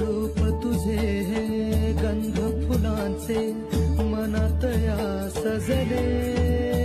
रूप तुझे हे गंध फुलांचे मनात सजले.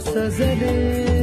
सजने